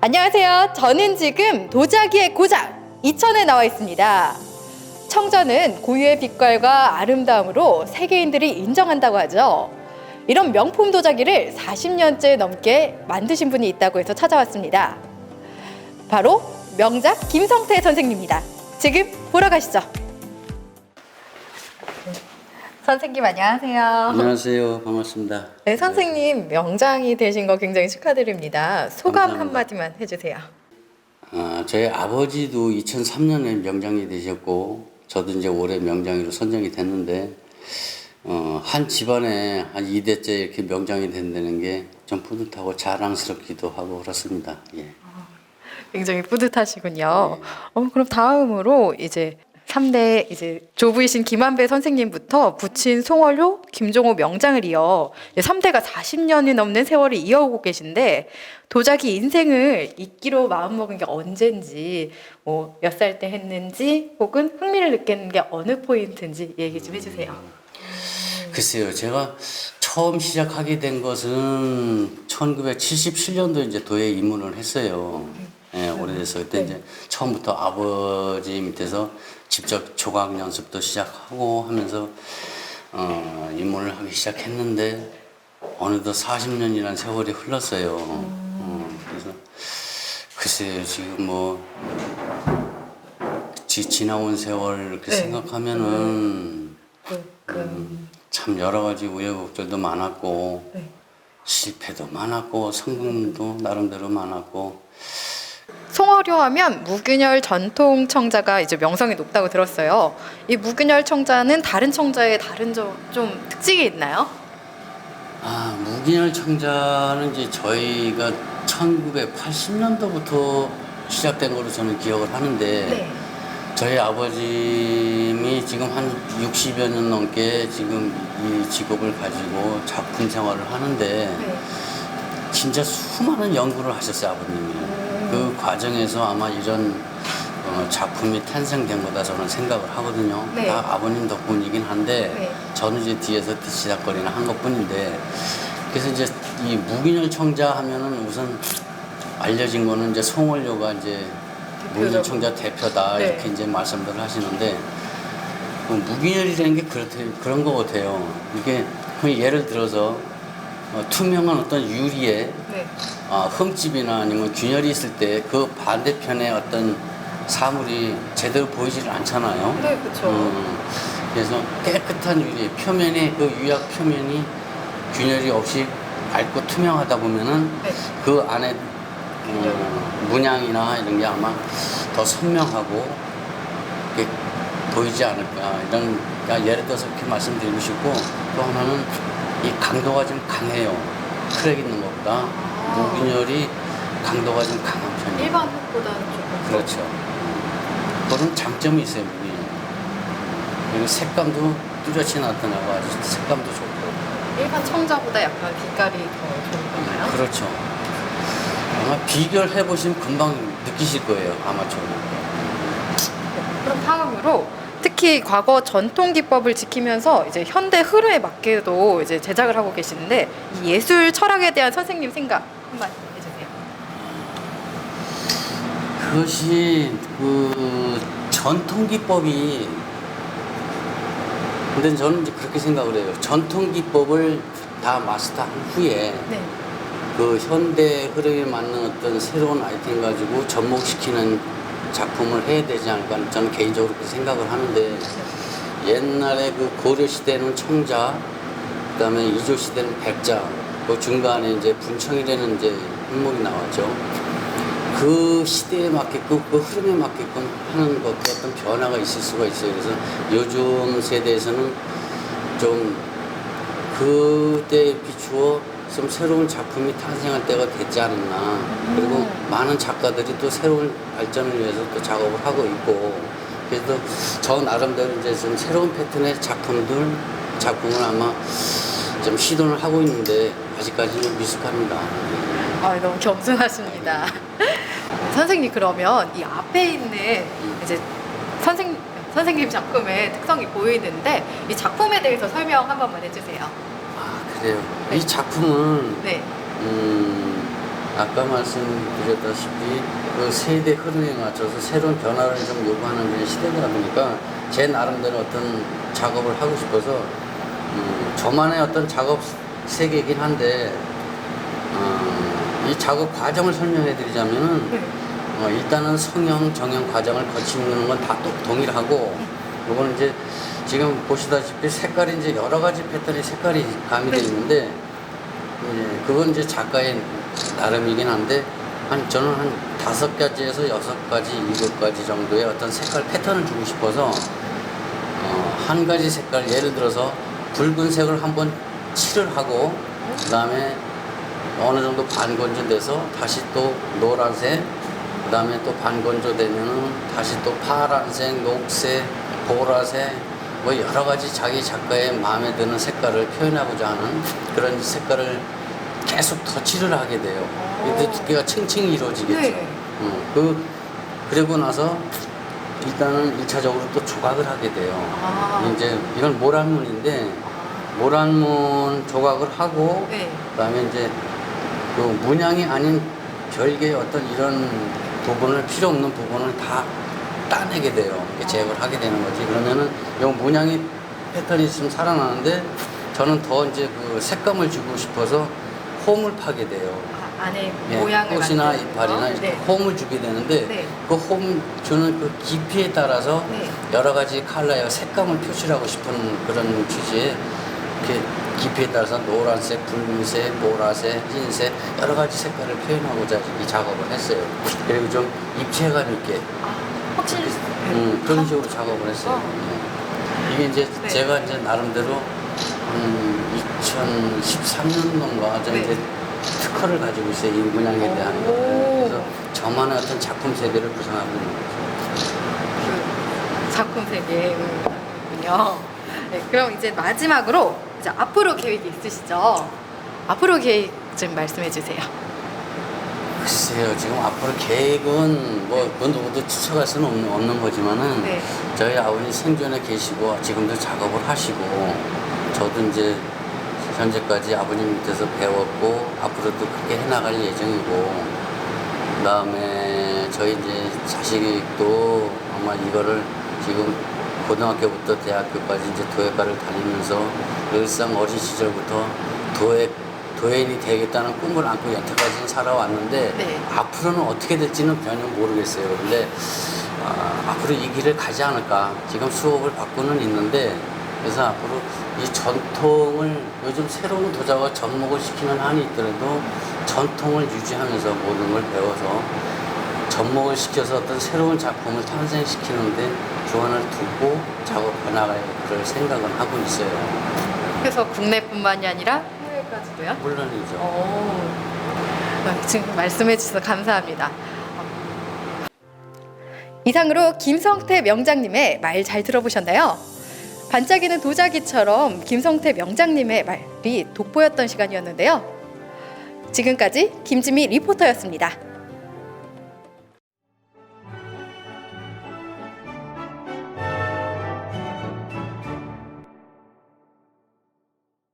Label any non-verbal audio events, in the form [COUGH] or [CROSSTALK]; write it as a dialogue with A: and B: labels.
A: 안녕하세요. 저는 지금 도자기의 고장 이천에 나와 있습니다. 청자는 고유의 빛깔과 아름다움으로 세계인들이 인정한다고 하죠. 이런 명품 도자기를 40년째 넘게 만드신 분이 있다고 해서 찾아왔습니다. 바로 명작 김성태 선생님입니다. 지금 보러 가시죠. 선생님 안녕하세요.
B: 안녕하세요. 반갑습니다.
A: 네, 선생님 명장이 되신 거 굉장히 축하드립니다. 소감
B: 감사합니다.
A: 한마디만 해주세요.
B: 아, 저희 아버지도 2003년에 명장이 되셨고, 저도 이제 올해 명장이로 선정이 됐는데, 어, 한 집안에 한 2대째 이렇게 명장이 된다는 게 좀 뿌듯하고 자랑스럽기도 하고 그렇습니다. 예.
A: 굉장히 뿌듯하시군요. 어, 그럼 다음으로 이제 3대 이제 조부이신 김한배 선생님부터 부친 송월효, 김종호 명장을 이어 3대가 40년이 넘는 세월을 이어오고 계신데 도자기 인생을 잊기로 마음먹은 게 언젠지 뭐 몇 살 때 했는지 혹은 흥미를 느끼는 게 어느 포인트인지 얘기 좀 해주세요.
B: 글쎄요, 제가 처음 시작하게 된 것은 1977년도 이제 도에 입문을 했어요. 예, 오래돼서 그때
A: 네.
B: 이제 처음부터 아버지 밑에서 직접 조각 연습도 시작하고 하면서 어, 입문을 하기 시작했는데 어느덧 40년이라는 세월이 흘렀어요. 어, 그래서 글쎄요, 지금 뭐 지, 지나온 세월 이렇게
A: 네.
B: 생각하면은
A: 그,
B: 참 여러 가지 우여곡절도 많았고
A: 네.
B: 실패도 많았고 성공도 나름대로 많았고
A: 송어료 하면 무균열 전통 청자가 이제 명성이 높다고 들었어요. 이 무균열 청자는 다른 청자의 다른 점, 좀 특징이 있나요?
B: 아 무기열 청자는 이제 저희가 1980년도부터 시작된 걸로 저는 기억을 하는데
A: 네.
B: 저희 아버님이 지금 한 60여 년 넘게 지금 이 직업을 가지고 작품 생활을 하는데
A: 네.
B: 진짜 수많은 연구를 하셨어요 아버님이 그 과정에서 아마 이런 어, 작품이 탄생된 거다 저는 생각을 하거든요
A: 네.
B: 다 아버님 덕분이긴 한데
A: 네.
B: 저는 이제 뒤에서 뒤치다거리나 한 것뿐인데 그래서 이제 이 무기열 청자 하면은 우선 알려진 거는 이제 송월료가 이제 무기열 청자 대표다
A: 네.
B: 이렇게 이제 말씀들을 하시는데 그 무기열이라는 게 그렇대 그런 거 같아요 이게 예를 들어서 어, 투명한 어떤 유리에
A: 네.
B: 아, 흠집이나 아니면 균열이 있을 때 그 반대편에 어떤 사물이 제대로 보이지를 않잖아요.
A: 네, 그렇죠.
B: 음, 그래서 깨끗한 유리 표면에 그 유약 표면이 균열이 없이 맑고 투명하다 보면은
A: 네.
B: 그 안에 음, 문양이나 이런 게 아마 더 선명하고 보이지 않을까 이런 그러니까 예를 들어서 이렇게 말씀드리고 싶고 또 하나는 이 강도가 좀 강해요. 크랙 있는 것보다 무균열이 강도가 좀 강한 편이에요.
A: 일반 흙보다는 조금
B: 그렇죠. 그런 장점이 있어요 무균열 그리고 색감도 뚜렷이 나타나고 아주 색감도 좋고.
A: 일반 청자보다 약간 빛깔이 더 좋은 건가요?
B: 그렇죠. 아마 비교를 해보시면 금방 느끼실 거예요 아마처럼
A: 그럼 다음으로 특히 과거 전통 기법을 지키면서 이제 현대 흐름에 맞게도 이제 제작을 하고 계시는데 이 예술 철학에 대한 선생님 생각 한 번 해주세요.
B: 그것이 그 전통 기법이 근데 저는 이제 그렇게 생각을 해요. 전통 기법을 다 마스터한 후에
A: 네.
B: 그 현대 흐름에 맞는 어떤 새로운 아이템 가지고 접목시키는 작품을 해야 되지 않을까 저는 개인적으로 그렇게 생각을 하는데 옛날에 그 고려 시대는 청자, 그다음에 이조 시대는 백자, 그 중간에 이제 분청이라는 이제 항목이 나왔죠. 그 시대에 맞게끔 그 흐름에 맞게끔 하는 것도 어떤 변화가 있을 수가 있어요. 그래서 요즘 세대에서는 좀 그때에 비추어 좀 새로운 작품이 탄생할 때가 됐지 않았나. 그리고 많은 작가들이 또 새로운 발전을 위해서 또 작업을 하고 있고. 그래서 저 나름대로 이제 좀 새로운 패턴의 작품들, 작품을 아마 좀 시도를 하고 있는데 아직까지는 미숙합니다.
A: 아 너무 겸손하십니다. [LAUGHS] 선생님 그러면 이 앞에 있는 이제 선생 선생님 작품의 특성이 보이는데 이 작품에 대해서 설명 한 번만 해주세요.
B: 아, 그래요. 이 작품은
A: 네.
B: 음, 아까 말씀드렸다시피 그 세대 흐름에 맞춰서 새로운 변화를 좀 요구하는 그런 시대다 보니까 제 나름대로 어떤 작업을 하고 싶어서 음, 저만의 어떤 작업 세계이긴 한데 어, 이 작업 과정을 설명해 드리자면은
A: 네.
B: 어, 일단은 성형 정형 과정을 거치는 건다또 동일하고 요거는 이제 지금 보시다시피 색깔이 이제 여러 가지 패턴의 색깔이 가미되어
A: 네.
B: 있는데 예, 그건 이제 작가의 나름이긴 한데 한 저는 한 다섯 가지에서 여섯 가지 일곱 가지 정도의 어떤 색깔 패턴을 주고 싶어서 어, 한 가지 색깔 예를 들어서 붉은색을 한번 칠을 하고 그 다음에 어느 정도 반건조돼서 다시 또 노란색 그 다음에 또 반건조되면은 다시 또 파란색 녹색 보라색 뭐 여러 가지 자기 작가의 마음에 드는 색깔을 표현하고자 하는 그런 색깔을 계속 터치를 하게 돼요. 근데 두께가 층층이 이루어지겠죠.
A: 네.
B: 어, 그 그리고 나서 일단은 일차적으로또 조각을 하게 돼요.
A: 아.
B: 이제 이건 모란문인데 모란문 조각을 하고
A: 네.
B: 그다음에 이제 그 문양이 아닌 별개의 어떤 이런 부분을 필요 없는 부분을 다 따내게 돼요. 제거를 하게 되는 거지. 그러면은 이 문양이 패턴이 있으면 살아나는데 저는 더 이제 그 색감을 주고 싶어서 홈을 파게 돼요.
A: 아, 안에
B: 예,
A: 모양을
B: 꽃이나
A: 만드는
B: 이파리나
A: 거.
B: 이렇게
A: 네.
B: 홈을 주게 되는데
A: 네.
B: 그 홈 주는 그 깊이에 따라서
A: 네.
B: 여러 가지 컬러의 색감을 표출하고 싶은 그런 취지에 이렇게 깊이에 따라서 노란색, 붉은색, 보라색, 흰색 여러 가지 색깔을 표현하고자 이 작업을 했어요. 그리고 좀 입체감 있게
A: 아, 확실히
B: 음, 그런 식으로 작업을 했어요.
A: 어.
B: 예. 이게 이제
A: 네.
B: 제가 이제 나름대로 음, 2013년도인가 저
A: 네.
B: 이제 특허를 가지고 있어요. 이 문양에 대한. 그래서 저만의 어떤 작품 세계를 구성하고 있는 거죠.
A: 그 작품 세계군요. 네, 그럼 이제 마지막으로 이제 앞으로 계획이 있으시죠? 앞으로 계획 좀 말씀해 주세요.
B: 글쎄요, 지금 앞으로 계획은 뭐그 누구도 추측할 수는 없는, 없는 거지만은
A: 네.
B: 저희 아버님 생존에 계시고 지금도 작업을 하시고 저도 이제 현재까지 아버님 밑에서 배웠고 앞으로도 그렇게 해나갈 예정이고 그다음에 저희 이제 자식도 아마 이거를 지금 고등학교부터 대학교까지 이제 도예과를 다니면서 일상 어린 시절부터 도예 도예인이 되겠다는 꿈을 안고 여태까지 살아왔는데
A: 네.
B: 앞으로는 어떻게 될지는 전혀 모르겠어요. 근데 아, 앞으로 이 길을 가지 않을까. 지금 수업을 받고는 있는데 그래서 앞으로 이 전통을 요즘 새로운 도자가 접목을 시키는 한이 있더라도 전통을 유지하면서 모든 걸 배워서 접목을 시켜서 어떤 새로운 작품을 탄생시키는데 주안을 두고 작업해 나갈 그럴 생각은 하고 있어요.
A: 그래서 국내뿐만이 아니라 까지도요?
B: 물론이죠.
A: 오. 어, 지금 말씀해 주셔서 감사합니다. 이상으로 김성태 명장님의 말 잘 들어보셨나요? 반짝이는 도자기처럼 김성태 명장님의 말이 돋보였던 시간이었는데요. 지금까지 김지미 리포터였습니다.